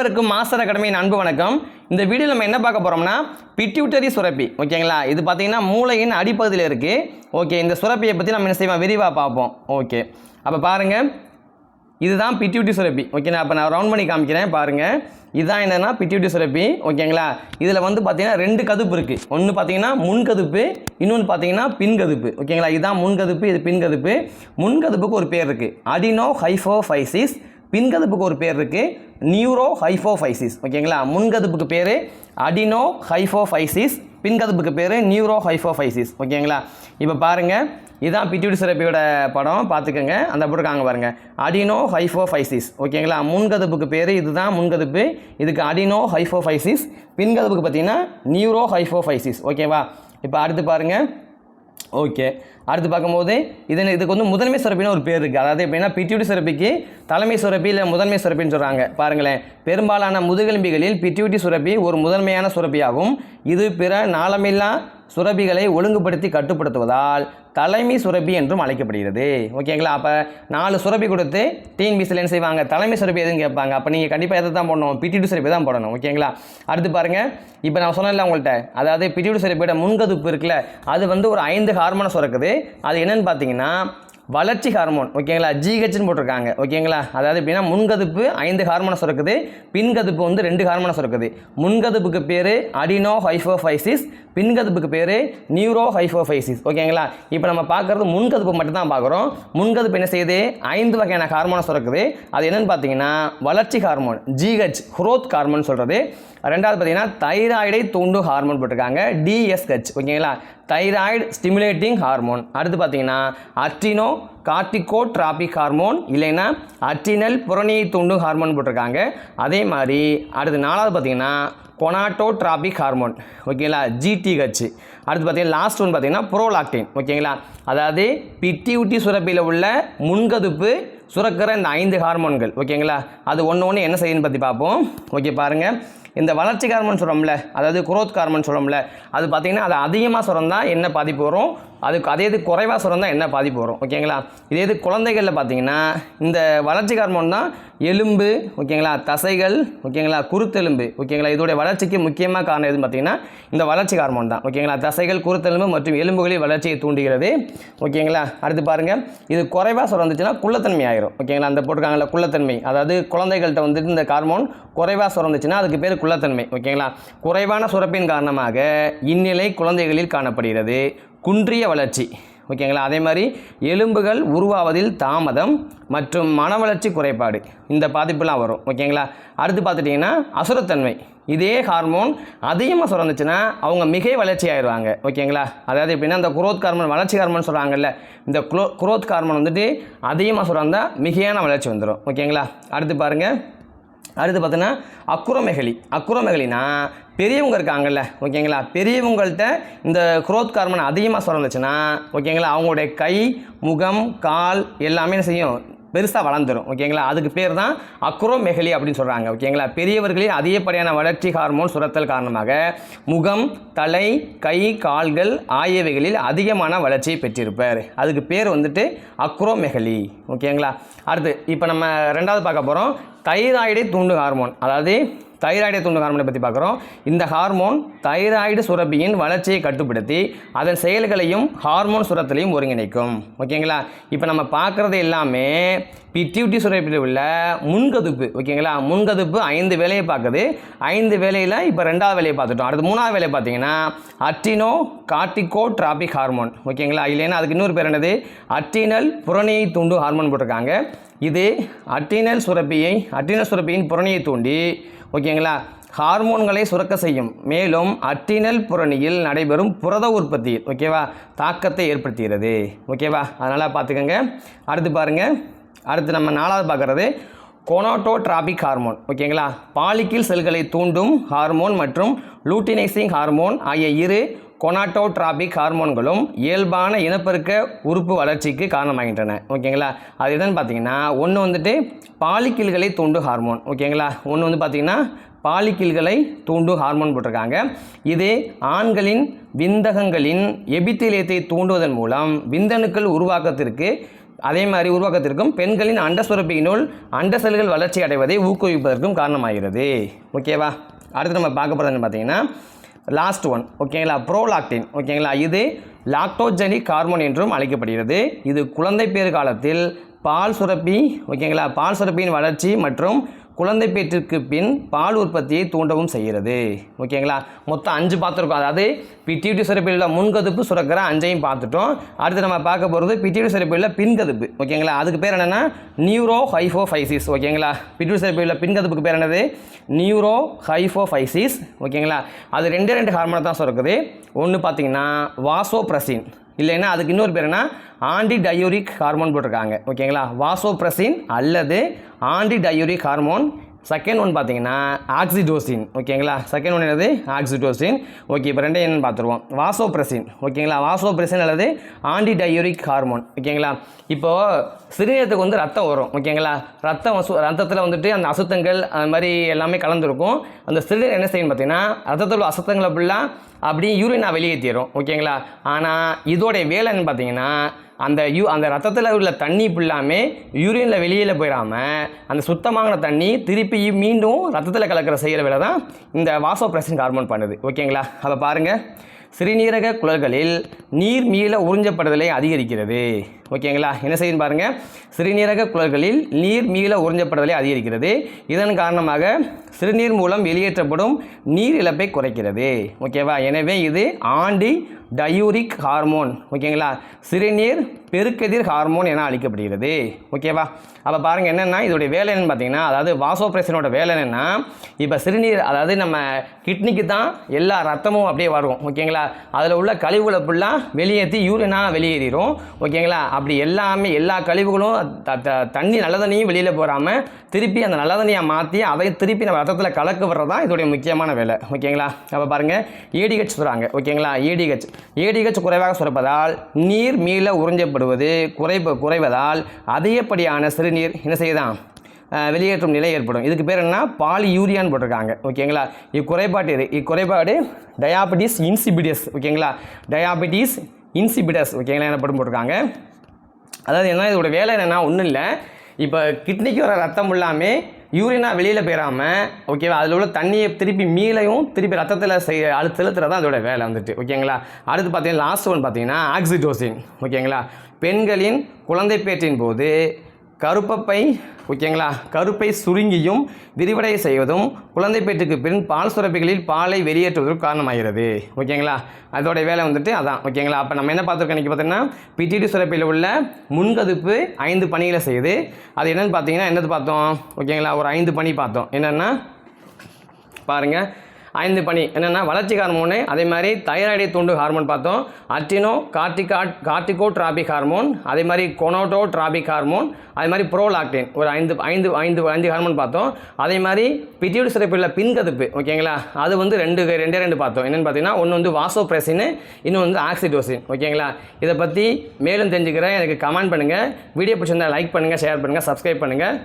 அனைவருக்கும் மாஸ்டர் அகாடமியின் அன்பு வணக்கம். இந்த வீடியோவில் நம்ம என்ன பார்க்க போகிறோம்னா பிட்யூட்டரி சுரப்பி. ஓகேங்களா? இது பார்த்தீங்கன்னா மூளையின் அடிப்பகுதியில் இருக்குது ஓகே இந்த சுரப்பியை பற்றி நம்ம என்ன செய்வோம்? விரிவாக பார்ப்போம். ஓகே. அப்போ பாருங்கள் இதுதான் பிட்யூட்டி சுரப்பி. ஓகேங்களா? அப்போ நான் ரவுண்ட் பண்ணி காமிக்கிறேன். பாருங்கள் இதுதான் என்னென்னா பிட்யூட்டி சுரப்பி. ஓகேங்களா? இதில் வந்து பார்த்தீங்கன்னா ரெண்டு கதுப்பு இருக்குது ஒன்று பார்த்தீங்கன்னா முன்கதுப்பு இன்னொன்று பார்த்தீங்கன்னா பின்கதுப்பு ஓகேங்களா? இதுதான் முன்கதுப்பு இது பின்கதுப்பு முன்கதுப்புக்கு ஒரு பேர் இருக்குது அடினோ ஹைஃபோஃபைசிஸ் பின்கதுப்புக்கு ஒரு பேர் இருக்குது நியூரோ ஹைஃபோஃபைசிஸ் ஓகேங்களா? முன்கதுப்புக்கு பேர் அடினோ ஹைஃபோஃபைசிஸ் பின்கதுப்புக்கு பேர் நியூரோ ஹைஃபோஃபைசிஸ் ஓகேங்களா? இப்போ பாருங்கள் இதுதான் பிட்யூட்டி சிறப்பியோட படம். பார்த்துக்கோங்க. அந்த போட்டுருக்காங்க பாருங்கள் அடினோ ஹைஃபோஃபைசிஸ் ஓகேங்களா? முன்கதுப்புக்கு பேர் இதுதான் முன்கதுப்பு. இதுக்கு அடினோ ஹைஃபோஃபைசிஸ் பின்கதுப்புக்கு பார்த்தீங்கன்னா நியூரோ ஹைஃபோஃபைசிஸ் ஓகேவா? இப்போ அடுத்து பாருங்கள் ஓகே. அடுத்து பார்க்கும்போது இதன் இதுக்கு வந்து முதன்மை சுரப்பின்னு ஒரு பேர் இருக்குது அதாவது எப்படின்னா பிட்யூட்டி சுரப்பிக்கு தலைமை சுரப்பி இல்லை முதன்மை சுரப்பின்னு சொல்கிறாங்க பாருங்களேன். பெரும்பாலான முதுகெலும்பிகளில் பிட்யூட்டி சுரப்பி ஒரு முதன்மையான சுரப்பியாகும் இது பிற நாளமில்லா சுரபிகளை ஒழுங்குபடுத்தி கட்டுப்படுத்துவதால் தலைமை சுரபி என்றும் அழைக்கப்படுகிறது. ஓகேங்களா அப்போ நாலு சுரபி கொடுத்து டிஎன்பிசியில் என்ன செய்வாங்க? தலைமை சுரபி எதுன்னு கேட்பாங்க. அப்போ நீங்கள் கண்டிப்பாக எதை தான் போடணும்? பிடிடு சுரபி தான் போடணும். ஓகேங்களா அடுத்து பாருங்கள் இப்போ நான் சொன்னேன்ல உங்கள்கிட்ட அதாவது பிடிடு சுரப்பியோட முன்கதுப்பு இருக்குல்ல அது வந்து ஒரு ஐந்து ஹார்மோனை சுரக்குது. அது என்னன்னு பார்த்தீங்கன்னா வளர்ச்சி ஹார்மோன் ஓகேங்களா ஜிஹெச்னு போட்டிருக்காங்க ஓகேங்களா அதாவது எப்படின்னா முன்கதுப்பு ஐந்து ஹார்மோனை சுரக்குது பின்கதுப்பு வந்து ரெண்டு ஹார்மோனை சுரக்குது. முன்கதுப்புக்கு பேர் அடினோ ஹைஃபோஃபைசிஸ் பின்கதுப்புக்கு பேர் நியூரோ ஹைஃபோஃபைசிஸ் ஓகேங்களா இப்போ நம்ம பார்க்குறது முன்கதுப்பு மட்டும் தான் பார்க்குறோம். முன்கதுப்பு என்ன செய்யுது? ஐந்து வகையான ஹார்மோனை சுரக்குது. அது என்னென்னு பார்த்தீங்கன்னா வளர்ச்சி ஹார்மோன் ஜிஹெச் குரோத் ஹார்மோன் சொல்கிறது ரெண்டாவது பார்த்தீங்கன்னா தைராய்டை தூண்டும் ஹார்மோன் போட்டிருக்காங்க டிஎஸ்ஹெச் ஓகேங்களா? தைராய்டு ஸ்டிமுலேட்டிங் ஹார்மோன் அடுத்து பார்த்தீங்கன்னா அட்ரினோ கார்டிகோ டிராபிக் ஹார்மோன் இல்லைன்னா அட்ரினல் புறணியை தூண்டும் ஹார்மோன் போட்டிருக்காங்க. அதே மாதிரி அடுத்து நாலாவது பார்த்தீங்கன்னா கொனாட்டோ டிராபிக் ஹார்மோன் ஓகேங்களா ஜிடிஹெச் அடுத்து பார்த்தீங்கன்னா லாஸ்ட் ஒன் பார்த்தீங்கன்னா ப்ரோலாக்டின் ஓகேங்களா? அதாவது பிட்டியூட்டி சுரப்பியில் உள்ள முன்கதுப்பு சுரக்கிற இந்த ஐந்து ஹார்மோன்கள் ஓகேங்களா? அது ஒன்று ஒன்று என்ன செய்யுன்னு பற்றி பார்ப்போம். ஓகே பாருங்கள் இந்த வளர்ச்சி கார்மன் சொல்கிறோம்ல அதாவது குரோத் கார்மன் சொல்கிறோம்ல அது பார்த்திங்கன்னா அது அதிகமாக சுரந்தால் என்ன பாதிப்பு வரும்? அதுக்கு அதே இது குறைவாக சுரந்தால் என்ன பாதிப்பு வரும்? ஓகேங்களா இதே இது குழந்தைகளில் பார்த்தீங்கன்னா இந்த வளர்ச்சி கார்மோன் தான் எலும்பு ஓகேங்களா தசைகள் ஓகேங்களா குருத்தெலும்பு ஓகேங்களா இதோடைய வளர்ச்சிக்கு முக்கியமாக காரணம் எதுன்னு பார்த்தீங்கன்னா இந்த வளர்ச்சி ஹார்மோன் தான் ஓகேங்களா தசைகள் குருத்தெலும்பு மற்றும் எலும்புகளின் வளர்ச்சியை தூண்டுகிறது ஓகேங்களா அடுத்து பாருங்கள் இது குறைவாக சுரந்துச்சுன்னா குள்ளத்தன்மை ஆயிரும் ஓகேங்களா அந்த போட்டிருக்காங்கல்ல குள்ளத்தன்மை அதாவது குழந்தைகள்கிட்ட வந்துட்டு இந்த ஹார்மோன் குறைவாக சுரந்துச்சுன்னா அதுக்கு பேர் குள்ளத்தன்மை ஓகேங்களா? குறைவான சுரப்பின் காரணமாக இந்நிலை குழந்தைகளில் காணப்படுகிறது. குன்றிய வளர்ச்சி ஓகேங்களா? அதே மாதிரி எலும்புகள் உருவாவதில் தாமதம் மற்றும் மன வளர்ச்சி குறைபாடு. இந்த பாதிப்புலாம் வரும் ஓகேங்களா? அடுத்து பார்த்துட்டிங்கன்னா அசுரத்தன்மை. இதே ஹார்மோன் அதிகமாக சுரந்துச்சுன்னா அவங்க மிகை வளர்ச்சி ஆயிடுவாங்க ஓகேங்களா? அதாவது எப்படின்னா இந்த குரோத் ஹார்மோன் வளர்ச்சி ஹார்மோன் சொல்கிறாங்கல்ல இந்த குரோ குரோத் ஹார்மோன் வந்துட்டு அதிகமாக சுரந்தால் மிகையான வளர்ச்சி வந்துடும் ஓகேங்களா? அடுத்து பாருங்கள் அடுத்து பார்த்தோன்னா அக்குரமெகலி அக்குரமெகலினா பெரியவங்க இருக்காங்கல்ல ஓகேங்களா? பெரியவங்கள்ட்ட இந்த குரோத் கார்மன் அதிகமாக சுரந்துச்சுன்னா ஓகேங்களா? அவங்களுடைய கை முகம் கால் எல்லாமே என்ன செய்யும்? பெருசாக வளர்ந்துடும் ஓகேங்களா? அதுக்கு பேர் தான் அக்ரோமெகலி அப்படின்னு சொல்கிறாங்க ஓகேங்களா? பெரியவர்களில் அதிகப்படியான வளர்ச்சி ஹார்மோன் சுரத்தல் காரணமாக முகம் தலை கை கால்கள் ஆகியவைகளில் அதிகமான வளர்ச்சியை பெற்றிருப்பார். அதுக்கு பேர் வந்துட்டு அக்ரோமெகலி ஓகேங்களா? அடுத்து இப்போ நம்ம ரெண்டாவது பார்க்க போகிறோம் தைராய்டை தூண்டு ஹார்மோன் அதாவது தைராய்டை தூண்டு ஹார்மோனை பற்றி பார்க்குறோம். இந்த ஹார்மோன் தைராய்டு சுரப்பியின் வளர்ச்சியை கட்டுப்படுத்தி அதன் செயல்களையும் ஹார்மோன் சுரத்திலையும் ஒருங்கிணைக்கும். ஓகேங்களா? இப்போ நம்ம பார்க்குறது எல்லாமே பிட்யூட்டி சுரப்பில் உள்ள முன்கதுப்பு. ஓகேங்களா? முன்கதுப்பு ஐந்து வேலையை பார்க்குது. ஐந்து வேலையில் இப்போ ரெண்டாவது வேலையை பார்த்துட்டோம். அடுத்து மூணாவது வேலையை பார்த்தீங்கன்னா அட்டினோ கார்டிகோ டிராபிக் ஹார்மோன். ஓகேங்களா? இல்லைன்னா அதுக்கு இன்னொரு பேர் என்னது? அட்டினல் புறணியை தூண்டு ஹார்மோன் போட்டிருக்காங்க. இது அட்டினல் சுரப்பியை அட்டினல் சுரப்பியின் புறணியை தூண்டி ஓகேங்களா ஹார்மோன்களை சுரக்க செய்யும். மேலும் அட்டினல் புறணியில் நடைபெறும் புரத உற்பத்தி ஓகேவா தாக்கத்தை ஏற்படுத்துகிறது ஓகேவா அதனால் பார்த்துக்கோங்க. அடுத்து பாருங்கள் அடுத்து நம்ம நாலாவது பார்க்குறது கோனோட்டோட்ராபிக் ஹார்மோன் ஓகேங்களா பாலிக்கில் செல்களை தூண்டும் ஹார்மோன் மற்றும் லூட்டினைசிங் ஹார்மோன் ஆகிய இரு கொனாட்டோட்ராபிக் ஹார்மோன்களும் இயல்பான இனப்பெருக்க உறுப்பு வளர்ச்சிக்கு காரணமாகின்றன. ஓகேங்களா? அது என்னன்னு பார்த்தீங்கன்னா ஒன்று வந்துட்டு பாலிக்கில்களை தூண்டும் ஹார்மோன். ஓகேங்களா? ஒன்று வந்து பார்த்தீங்கன்னா பாலிக்கில்களை தூண்டும் ஹார்மோன் போட்டிருக்காங்க. இது ஆண்களின் விந்தகங்களின் எபித்திலியத்தை தூண்டுவதன் மூலம் விந்தணுக்கள் உருவாக்கத்திற்கு அதே மாதிரி உருவாக்கத்திற்கும் பெண்களின் அண்டசுரப்பியினுள் அண்டசல்கள் அண்ட செல்கள் வளர்ச்சி அடைவதை ஊக்குவிப்பதற்கும் காரணமாகிறது. ஓகேவா? அடுத்து நம்ம பார்க்க போகிறது பார்த்தீங்கன்னா லாஸ்ட் ஒன் ஓகேங்களா? ப்ரோலாக்டின் ஓகேங்களா? இது லாக்டோஜெனிக் ஹார்மோன் என்றும் அழைக்கப்படுகிறது. இது குழந்தை பேறு காலத்தில் பால் சுரப்பி ஓகேங்களா? பால் சுரப்பியின் வளர்ச்சி மற்றும் குழந்தை பேற்றிற்கு பின் பால் உற்பத்தியை தூண்டவும் செய்கிறது. ஓகேங்களா? மொத்தம் அஞ்சு பார்த்துருக்கோம். அதாவது பிடியூட்டி சுரப்பியில் உள்ள முன்கதுப்பு சுரக்கிற அஞ்சையும் பார்த்துட்டோம். அடுத்து நம்ம பார்க்க போகிறது பிடியூட்டி சுரப்பியில் உள்ள பின்கதுப்பு. ஓகேங்களா? அதுக்கு பேர் என்னென்னா நியூரோ ஹைஃபோஃபைசிஸ் ஓகேங்களா பிடியூட்டி சுரப்பியில் பின்கதுப்புக்கு பேர் என்னது? நியூரோ ஹைஃபோஃபைசிஸ் ஓகேங்களா? அது ரெண்டே ரெண்டு ஹார்மோனை தான் சுரக்குது. ஒன்று பார்த்தீங்கன்னா வாசோப்ரசின். இல்லைன்னா அதுக்கு இன்னொரு பேர் என்ன? ஆன்டி டயூரிக் ஹார்மோன் போட்டிருக்காங்க. ஓகேங்களா? வாசோப்ரசின் அல்லது anti diuretic hormone. Second one பார்த்தீங்கன்னா ஆக்சிடோசின். ஓகேங்களா? செகண்ட் ஒன் என்னது? ஆக்சிடோசின். ஓகே இப்போ ரெண்டே என்னென்னு பார்த்துருவோம். வாசோப்ரசின். ஓகேங்களா? வாசோப்ரசின் அல்லது ஆன்டி டயூரிக் ஹார்மோன். ஓகேங்களா? இப்போது சிறுநீரத்துக்கு வந்து ரத்தம் வரும். ஓகேங்களா? ரத்தம் வசு ரத்தத்தில் வந்துட்டு அந்த அசுத்தங்கள் அந்த மாதிரி எல்லாமே கலந்துருக்கும். அந்த சிறுநீர் என்ன செய்யணும் பார்த்தீங்கன்னா ரத்தத்தில் உள்ள அசுத்தங்களை ஃபுல்லாக அப்படியே யூரினாக வெளியேற்றிடும் ஓகேங்களா ஆனால் இதோடைய வேலைன்னு பார்த்தீங்கன்னா அந்த யூ அந்த ரத்தத்தில் உள்ள தண்ணி ஃபுல்லாமே யூரினில் வெளியில் போயிடாமல் அந்த சுத்தமான தண்ணி திருப்பி மீண்டும் ரத்தத்தில் கலக்கிற செய்கிற வேலை தான் இந்த வாசோ வாசோப்ரெஷன் ஹார்மோன் பண்ணுது ஓகேங்களா அதை பாருங்கள் சிறுநீரக குழல்களில் நீர் மீள உறிஞ்சப்படுதலை அதிகரிக்கிறது. ஓகேங்களா? என்ன செய்யும் பாருங்கள் சிறுநீரக குழல்களில் நீர் மீள உறிஞ்சப்படுதலை அதிகரிக்கிறது. இதன் காரணமாக சிறுநீர் மூலம் வெளியேற்றப்படும் நீர் இழப்பை குறைக்கிறது. ஓகேவா? எனவே இது ஆண்டி டயூரிக் ஹார்மோன். ஓகேங்களா? சிறுநீர் பெருக்கெதிர் ஹார்மோன் என அழைக்கப்படுகிறது ஓகேவா? அப்போ பாருங்கள் என்னென்னா இதோடைய வேலை என்னன்னு பார்த்தீங்கன்னா அதாவது வாசோப்ரேஷனோட வேலை என்னென்னா இப்போ சிறுநீர் அதாவது நம்ம கிட்னிக்கு தான் எல்லா ரத்தமும் அப்படியே வரும். ஓகேங்களா? அதில் உள்ள கழிவுகளை ஃபுல்லாக வெளியேற்றி யூரினாக வெளியேறிடும் ஓகேங்களா? அப்படி எல்லாமே எல்லா கழிவுகளும் த- த- தண்ணி நல்ல தண்ணியும் வெளியில் போகாமல் திருப்பி அந்த நல்ல தண்ணியை மாற்றி அதை திருப்பி நம்ம ரத்தத்தில் கலக்க வர்றது தான் இதோடைய முக்கியமான வேலை. ஓகேங்களா? அப்போ பாருங்கள் ஏடிஹெச் சொல்கிறாங்க ஓகேங்களா? ஏடிஹெச் ஏடிஹெச் குறைவாக சுரப்பதால் நீர் மீள ஏற்படுவது குறைப குறைவதால் அதிகப்படியான சிறுநீர் என்ன செய்யலாம் வெளியேற்றும் நிலை ஏற்படும். இதுக்கு பேர் என்ன பாலி யூரியான்னு போட்டிருக்காங்க. ஓகேங்களா? இக்குறைபாட்டு இது. இக்குறைபாடு டயாபெட்டிஸ் இன்சிபிடியஸ். ஓகேங்களா? டயாபெட்டிஸ் இன்சிபிடஸ் ஓகேங்களா? என்ன போட்டிருக்காங்க. அதாவது என்ன? இதோட வேலை என்னென்னா ஒன்றும் இல்லை. இப்போ கிட்னிக்கு வர ரத்தம் இல்லாமல் யூரினா வெளியில் போயிடாமல் ஓகேவா அதில் உள்ள தண்ணியை திருப்பி மீளையும் திருப்பி ரத்தத்தில் செய் அழு செலுத்துறது தான் அதோட வேலை வந்துட்டு ஓகேங்களா அடுத்து பார்த்தீங்கன்னா லாஸ்ட் ஒன் பார்த்தீங்கன்னா ஆக்சிடோசின் ஓகேங்களா பெண்களின் குழந்தை பேற்றின் போது கருப்பப்பை ஓகேங்களா? கருப்பை சுருங்கியும் விரிவடைய செய்வதும் குழந்தை பெற்றுக்கு பின் பால் சுரப்பிகளில் பாலை வெளியேற்றுவதற்கு காரணமாகிறது. ஓகேங்களா? அதோடைய வேலை வந்துட்டு அதான். ஓகேங்களா? அப்போ நம்ம என்ன பார்த்துருக்கோம் இன்றைக்கி பார்த்தீங்கன்னா பிடிடி சுரப்பியில் உள்ள முன்கதுப்பு ஐந்து பணிகளை செய்யுது. அது என்னென்னு பார்த்தீங்கன்னா என்னது பார்த்தோம்? ஓகேங்களா? ஒரு ஐந்து பணி பார்த்தோம். என்னென்னா பாருங்கள் ஐந்து பணி என்னென்னா வளர்ச்சி ஹார்மோனு அதே மாதிரி தைராய்டை தூண்டு ஹார்மோன் பார்த்தோம். அட்டினோ கார்டிகா கார்டிகோ டிராபிக் ஹார்மோன் அதே மாதிரி கொனோட்டோ டிராபிக் ஹார்மோன் அதே மாதிரி ப்ரோலாக்டின். ஒரு ஐந்து ஐந்து ஐந்து ஐந்து ஹார்மோன் பார்த்தோம். அதே மாதிரி பிட்டியூடு சிறப்பில் பின்கதுப்பு ஓகேங்களா? அது வந்து ரெண்டு ரெண்டே ரெண்டு பார்த்தோம். என்னென்னு பார்த்தீங்கன்னா ஒன்று வந்து வாசோப்ரெசின் இன்னும் வந்து ஆக்சிடோசின் ஓகேங்களா? இதை பற்றி மேலும் தெரிஞ்சுக்கிறேன். எனக்கு கமெண்ட் பண்ணுங்கள் வீடியோ பிடிச்சிருந்தா லைக் பண்ணுங்கள் ஷேர் பண்ணுங்கள் சப்ஸ்கிரைப் பண்ணுங்கள்